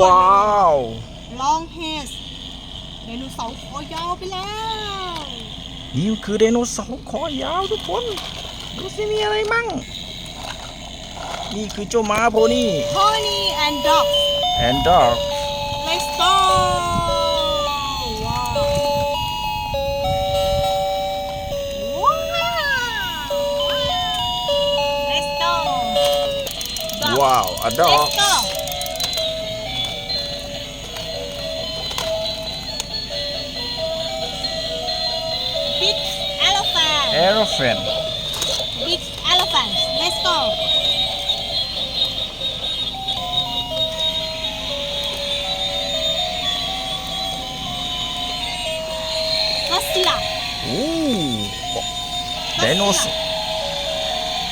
ว้าวลองเฮสไดโนเสาร์คอยาวไปแล้ว นี่คือไดโนเสาร์คอยาวทุกคน ดูสิมีอะไรมั่ง นี่คือเจ้าม้าโพนี่ Pony and dog แอนดอก let's go ว้าวว้าว let's go Dog ว้าวอะดอก let's go elephant เอโรเฟน big elephant let's go ก็สิล่ะโอ้ไดโนเสาร์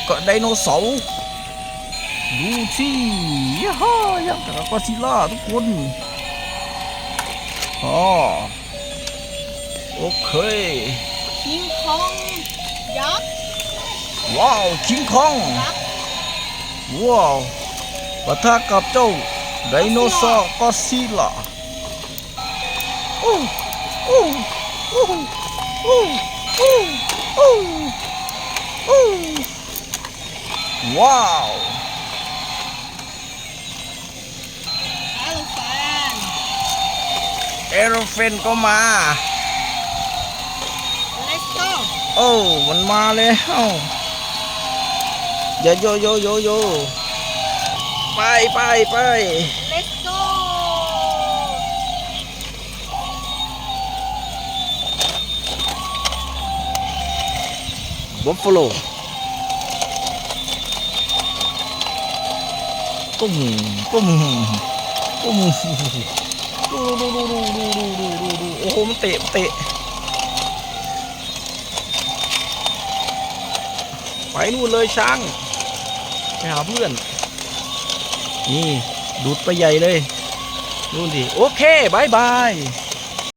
ก็ไดโนเสาร์ดูสิย่าฮ่ายังกับก็อดซิลล่าทุกคนอ๋อโอเค chiến con giáp wow chiến con wow. Và ta gặp châu dinosaur Godzilla. Uh, uh, uh, uh, uh, uh, uh. wow. Elephant có mà. โอ้มันมาแล้วอย่าโยโยโยโยไปไปไป let's go บัฟฟาโลตุ้มตุ้มตุ้มดูดูดูดูดูดูดูดูดูโอ้โหมันเตะมันเตะ ไปนู่นเลยช้างไปหาเพื่อน นี่ดูดไปใหญ่เลยนู่นดิโอเคบายบาย